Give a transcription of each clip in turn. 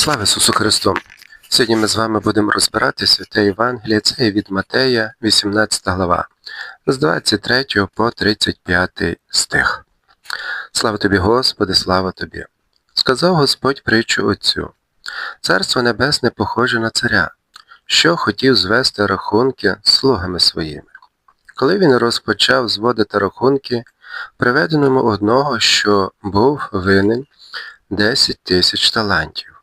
Слава Ісусу Христу! Сьогодні ми з вами будемо розбирати святе Євангеліє, це від Матея, 18 глава, з 23 по 35 стих. Слава тобі, Господи, слава тобі! Сказав Господь притчу Отцю. Царство Небесне похоже на царя, що хотів звести рахунки слугами своїми. Коли він розпочав зводити рахунки, приведеному одного, що був винен 10 тисяч талантів.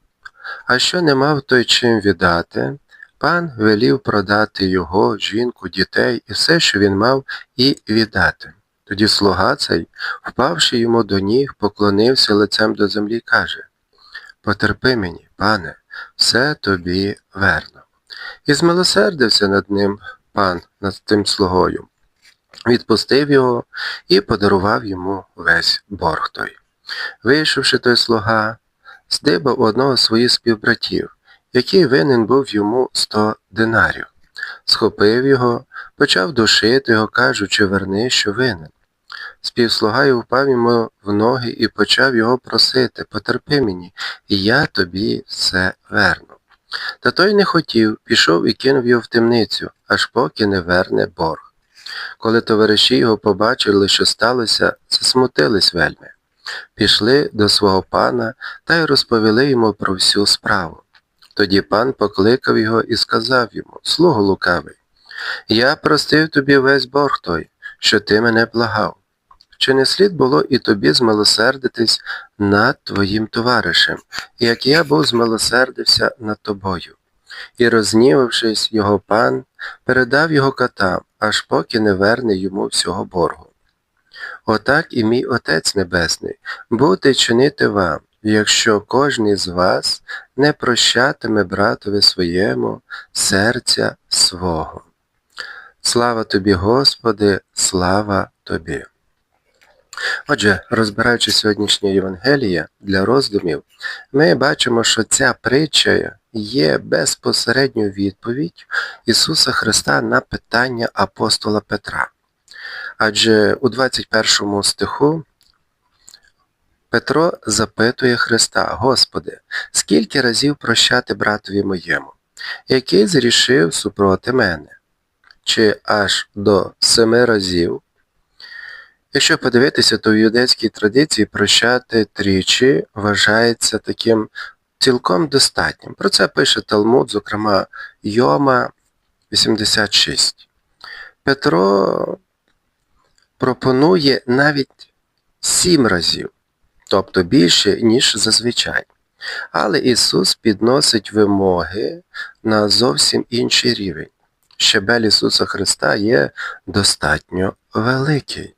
А що не мав той чим віддати, пан велів продати його, жінку, дітей і все, що він мав, і віддати. Тоді слуга цей, впавши йому до ніг, поклонився лицем до землі і каже Потерпи мені, пане, все тобі верно. І змилосердився над ним пан, над тим слугою, відпустив його і подарував йому весь борг той. Вийшовши той слуга, здибав одного з своїх співбратів, який винен був йому сто динарів. Схопив його, почав душити його, кажучи, верни, що винен. Співслуга й впав йому в ноги і почав його просити, потерпи мені, і я тобі все верну. Та той не хотів, пішов і кинув його в темницю, аж поки не верне борг. Коли товариші його побачили, що сталося, засмутились вельми пішли до свого пана та й розповіли йому про всю справу. Тоді пан покликав його і сказав йому, слугу лукавий, я простив тобі весь борг той, що ти мене благав. Чи не слід було і тобі змилосердитись над твоїм товаришем, як я був змилосердився над тобою? І, рознівавшись, його пан, передав його катам, аж поки не верне йому всього боргу. Отак і мій Отець Небесний буде чинити вам, якщо кожний з вас не прощатиме братові своєму серця свого. Слава тобі, Господи, слава тобі. Отже, розбираючи сьогоднішнє Євангеліє для роздумів, ми бачимо, що ця притча є безпосередньою відповідь Ісуса Христа на питання апостола Петра. Адже у 21 стиху Петро запитує Христа, Господи, скільки разів прощати братові моєму, який зрішив супроти мене, чи аж до семи разів? Якщо подивитися, то в юдейській традиції прощати тричі вважається таким цілком достатнім. Про це пише Талмуд, зокрема Йома 86. Петро пропонує навіть сім разів, тобто більше, ніж зазвичай. Але Ісус підносить вимоги на зовсім інший рівень. Щебель Ісуса Христа є достатньо великий.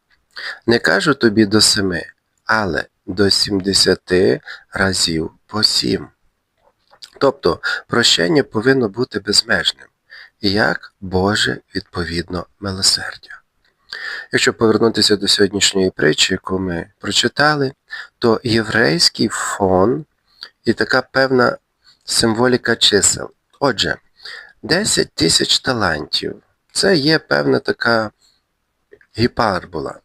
Не кажу тобі до семи, але до сімдесяти разів по сім. Тобто прощення повинно бути безмежним, як Боже відповідно милосердя. Якщо повернутися до сьогоднішньої притчі, яку ми прочитали, то єврейський фон і така певна символіка чисел. Отже, 10 тисяч талантів це є певна така гіпербола,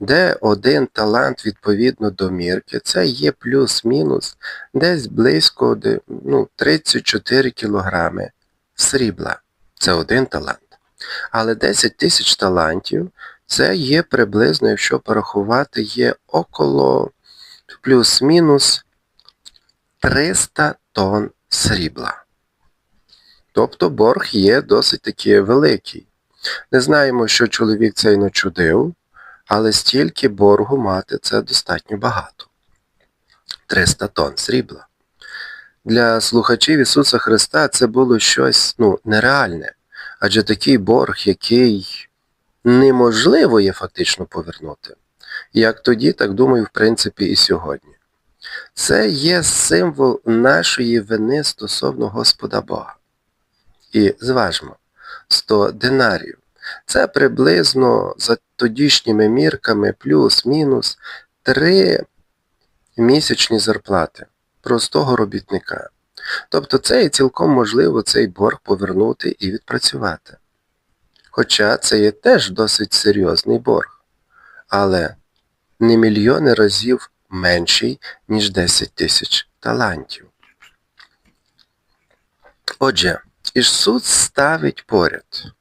де один талант відповідно до мірки, це є плюс-мінус десь близько ну, 34 кілограми срібла. Це один талант. Але 10 тисяч талантів це є приблизно, якщо порахувати, є около плюс-мінус 300 тонн срібла. Тобто борг є досить таки великий. Не знаємо, що чоловік цей начудив, але стільки боргу мати це достатньо багато. 300 тонн срібла. Для слухачів Ісуса Христа це було щось ну, нереальне. Адже такий борг, який неможливо є фактично повернути. Як тоді, так думаю, в принципі, і сьогодні. Це є символ нашої вини стосовно Господа Бога. І зважмо, 100 динарів. Це приблизно за тодішніми мірками плюс-мінус 3 місячні зарплати простого робітника. Тобто це і цілком можливо цей борг повернути і відпрацювати. Хоча це є теж досить серйозний борг, але не мільйони разів менший, ніж 10 тисяч талантів. Отже, Ісус ставить поряд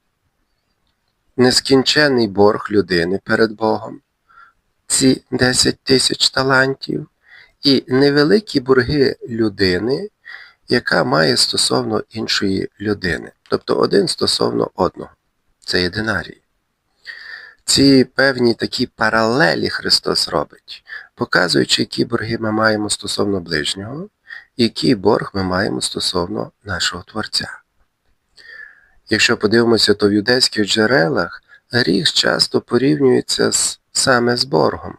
нескінчений борг людини перед Богом, ці 10 тисяч талантів, і невеликі борги людини, яка має стосовно іншої людини. Тобто один стосовно одного. Це є. Ці певні такі паралелі Христос робить, показуючи, які борги ми маємо стосовно ближнього, і який борг ми маємо стосовно нашого Творця. Якщо подивимося, то в юдейських джерелах гріх часто порівнюється з, саме з боргом.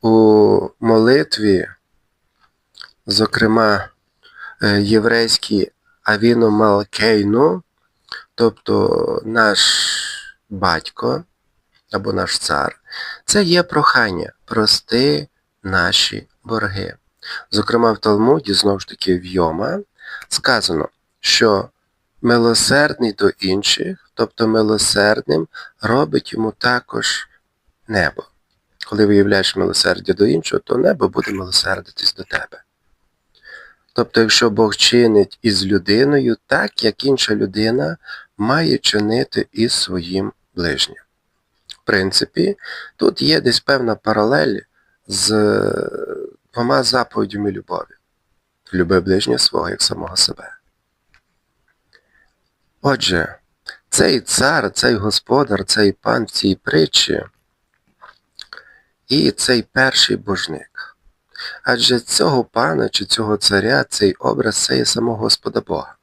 У молитві, зокрема, е, єврейській Авіно Малкейну, тобто наш батько або наш цар, це є прохання прости наші борги. Зокрема, в Талмуді, знову ж таки, в Йома, сказано, що милосердний до інших, тобто милосердним, робить йому також небо. Коли виявляєш милосердя до іншого, то небо буде милосердитись до тебе. Тобто, якщо Бог чинить із людиною, так як інша людина має чинити із своїм ближнім. В принципі, тут є десь певна паралель з двома заповідями любові. Люби ближнього свого як самого себе. Отже, цей цар, цей господар, цей пан в цій притчі і цей перший божник. Адже цього пана чи цього царя, цей образ це є самого Господа Бога,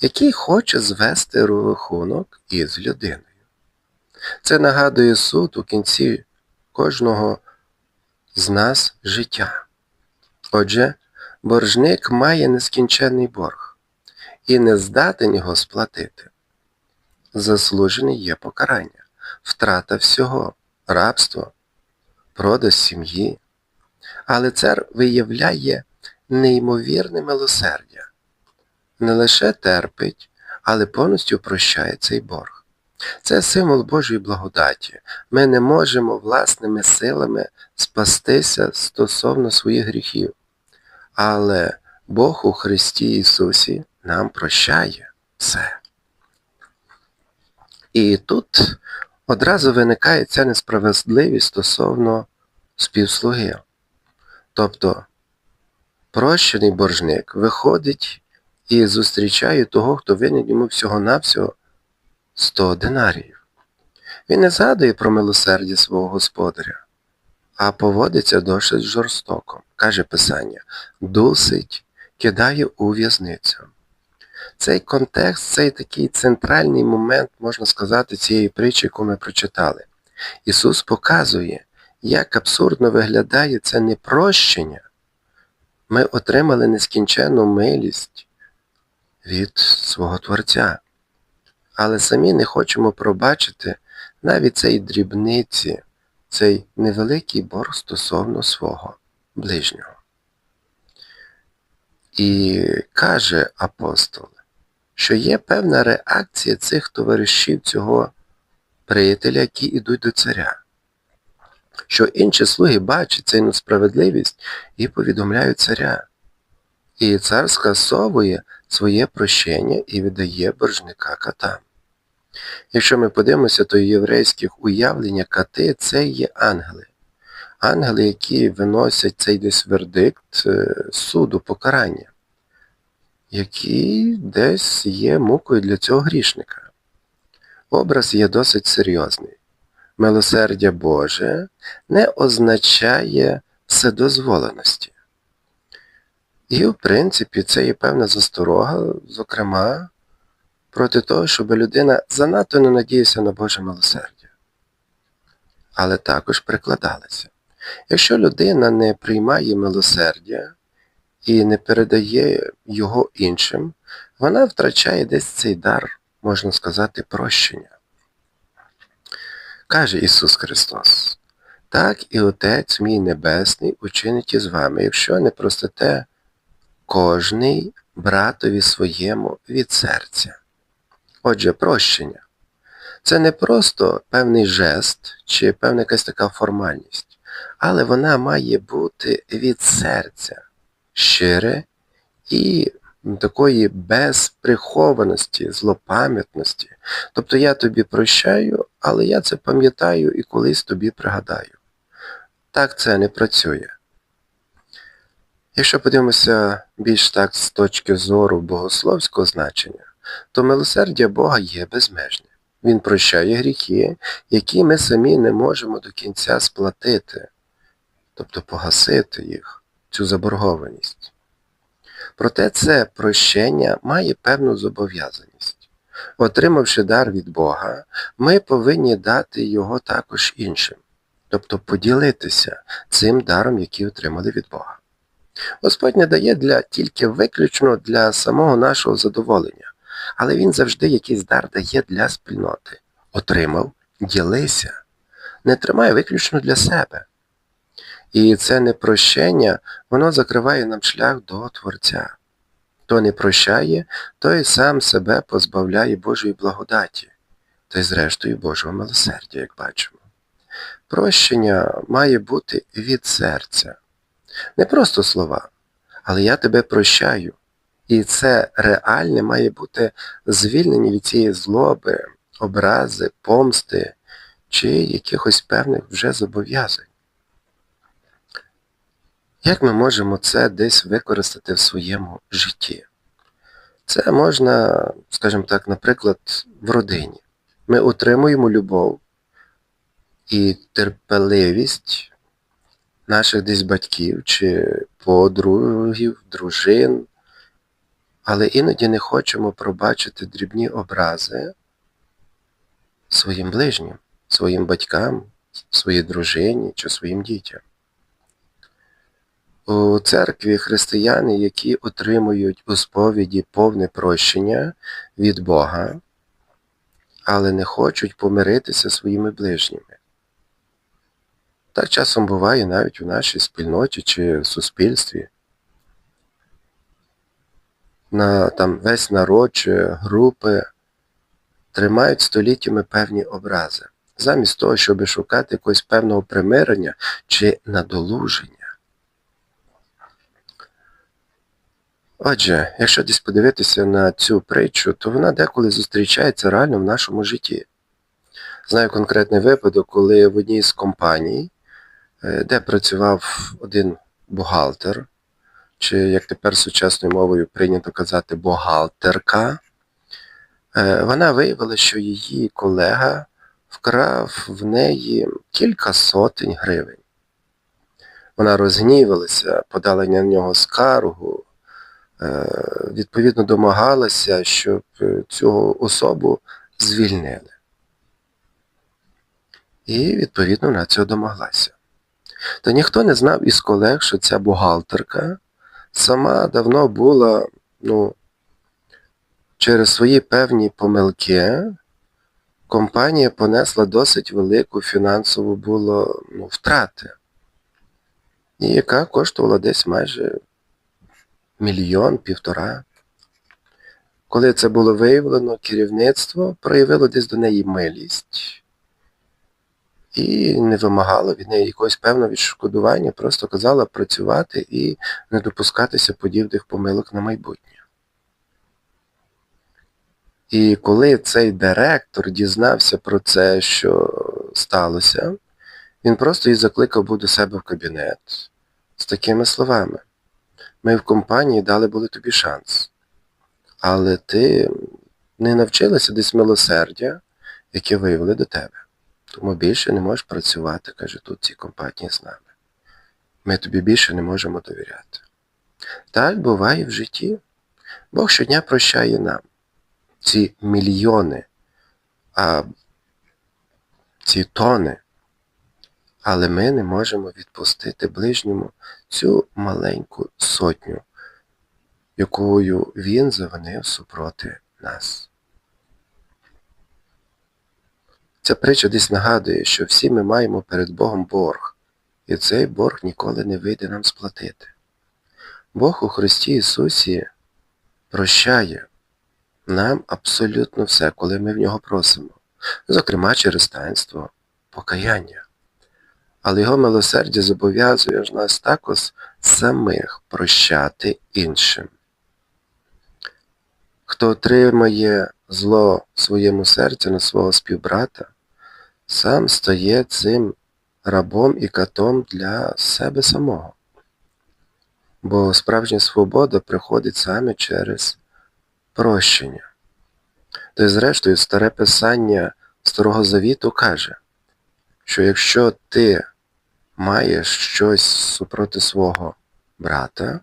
який хоче звести рахунок із людиною. Це нагадує суд у кінці кожного з нас життя. Отже, боржник має нескінченний борг і не здатен його сплатити. Заслужений є покарання, втрата всього, рабство, продаж сім'ї. Але цар виявляє неймовірне милосердя, не лише терпить, але повністю прощає цей борг. Це символ Божої благодаті. Ми не можемо власними силами спастися стосовно своїх гріхів. Але Бог у Христі Ісусі нам прощає все. І тут одразу виникає ця несправедливість стосовно співслуги. Тобто прощений боржник виходить і зустрічає того, хто винен йому всього-навсього 100 динаріїв. Він не згадує про милосердя свого господаря, а поводиться досить жорстоко, каже Писання, досить кидає у в'язницю. Цей контекст, цей такий центральний момент, можна сказати, цієї притчі, яку ми прочитали. Ісус показує, як абсурдно виглядає це непрощення. Ми отримали нескінченну милість від свого Творця але самі не хочемо пробачити навіть цей дрібниці, цей невеликий борг стосовно свого ближнього. І каже апостол, що є певна реакція цих товаришів цього приятеля, які йдуть до царя, що інші слуги бачать цю несправедливість і повідомляють царя. І цар скасовує своє прощення і віддає боржника катам. Якщо ми подивимося, то єврейських уявлення кати це є ангели. Ангели, які виносять цей десь вердикт е, суду, покарання, які десь є мукою для цього грішника. Образ є досить серйозний. Милосердя Боже не означає вседозволеності. І, в принципі, це є певна засторога, зокрема, проти того, щоб людина занадто не надіялася на Боже милосердя. Але також прикладалася. Якщо людина не приймає милосердя і не передає його іншим, вона втрачає десь цей дар, можна сказати, прощення. Каже Ісус Христос, так і Отець мій Небесний учинить із вами, якщо не простите кожний братові своєму від серця. Отже, прощення. Це не просто певний жест чи певна якась така формальність, але вона має бути від серця щире і такої безприхованості, злопам'ятності. Тобто я тобі прощаю, але я це пам'ятаю і колись тобі пригадаю. Так це не працює. Якщо подивимося більш так з точки зору богословського значення, то милосердя Бога є безмежне. Він прощає гріхи, які ми самі не можемо до кінця сплатити, тобто погасити їх, цю заборгованість. Проте це прощення має певну зобов'язаність. Отримавши дар від Бога, ми повинні дати його також іншим, тобто поділитися цим даром, який отримали від Бога. Господь не дає для, тільки виключно для самого нашого задоволення, але Він завжди якийсь дар дає для спільноти. Отримав, ділися, не тримай виключно для себе. І це непрощення, воно закриває нам шлях до Творця. Хто не прощає, той сам себе позбавляє Божої благодаті, та й зрештою Божого милосердя, як бачимо. Прощення має бути від серця. Не просто слова, але я тебе прощаю. І це реальне має бути звільнення від цієї злоби, образи, помсти чи якихось певних вже зобов'язань. Як ми можемо це десь використати в своєму житті? Це можна, скажімо так, наприклад, в родині. Ми отримуємо любов і терпеливість наших десь батьків чи подругів, дружин, але іноді не хочемо пробачити дрібні образи своїм ближнім, своїм батькам, своїй дружині чи своїм дітям. У церкві християни, які отримують у сповіді повне прощення від Бога, але не хочуть помиритися своїми ближніми. Так часом буває навіть у нашій спільноті чи суспільстві. На там весь народ чи групи тримають століттями певні образи, замість того, щоб шукати якогось певного примирення чи надолуження. Отже, якщо десь подивитися на цю притчу, то вона деколи зустрічається реально в нашому житті. Знаю конкретний випадок, коли в одній з компаній, е, де працював один бухгалтер, чи, як тепер сучасною мовою прийнято казати, бухгалтерка, е, вона виявила, що її колега вкрав в неї кілька сотень гривень. Вона розгнівалася, подала на нього скаргу, відповідно домагалася, щоб е, цю особу звільнили. І, відповідно, вона цього домоглася. Та ніхто не знав із колег, що ця бухгалтерка сама давно була, ну, через свої певні помилки, компанія понесла досить велику фінансову було ну, втрати, і яка коштувала десь майже мільйон, півтора. Коли це було виявлено, керівництво проявило десь до неї милість і не вимагало від неї якогось певного відшкодування, просто казала працювати і не допускатися подібних помилок на майбутнє. І коли цей директор дізнався про це, що сталося, він просто її закликав був до себе в кабінет з такими словами. Ми в компанії дали були тобі шанс. Але ти не навчилася десь милосердя, яке виявили до тебе. Тому більше не можеш працювати, каже, тут ці компанії з нами. Ми тобі більше не можемо довіряти. Так буває в житті. Бог щодня прощає нам ці мільйони, а ці тони але ми не можемо відпустити ближньому цю маленьку сотню, якою він завинив супроти нас. Ця притча десь нагадує, що всі ми маємо перед Богом борг, і цей борг ніколи не вийде нам сплатити. Бог у Христі Ісусі прощає нам абсолютно все, коли ми в нього просимо, зокрема через таїнство покаяння але його милосердя зобов'язує ж нас також самих прощати іншим. Хто отримає зло в своєму серці на свого співбрата, сам стає цим рабом і катом для себе самого. Бо справжня свобода приходить саме через прощення. Та й зрештою старе писання Старого Завіту каже, що якщо ти маєш щось супроти свого брата,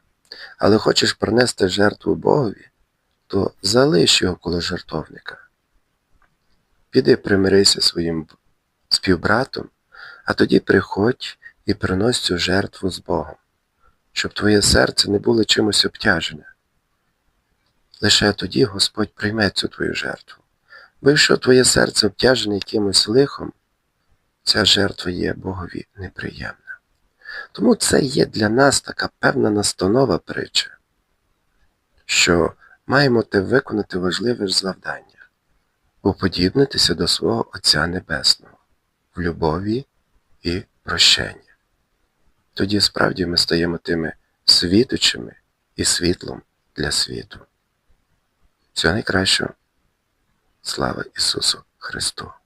але хочеш принести жертву Богові, то залиш його коло жертовника. Піди примирися своїм співбратом, а тоді приходь і принось цю жертву з Богом, щоб твоє серце не було чимось обтяжене. Лише тоді Господь прийме цю твою жертву. Бо якщо твоє серце обтяжене якимось лихом, ця жертва є Богові неприємна. Тому це є для нас така певна настанова притча, що маємо те виконати важливе ж завдання уподібнитися до свого Отця Небесного в любові і прощенні. Тоді справді ми стаємо тими світочами і світлом для світу. Всього найкращого. Слава Ісусу Христу!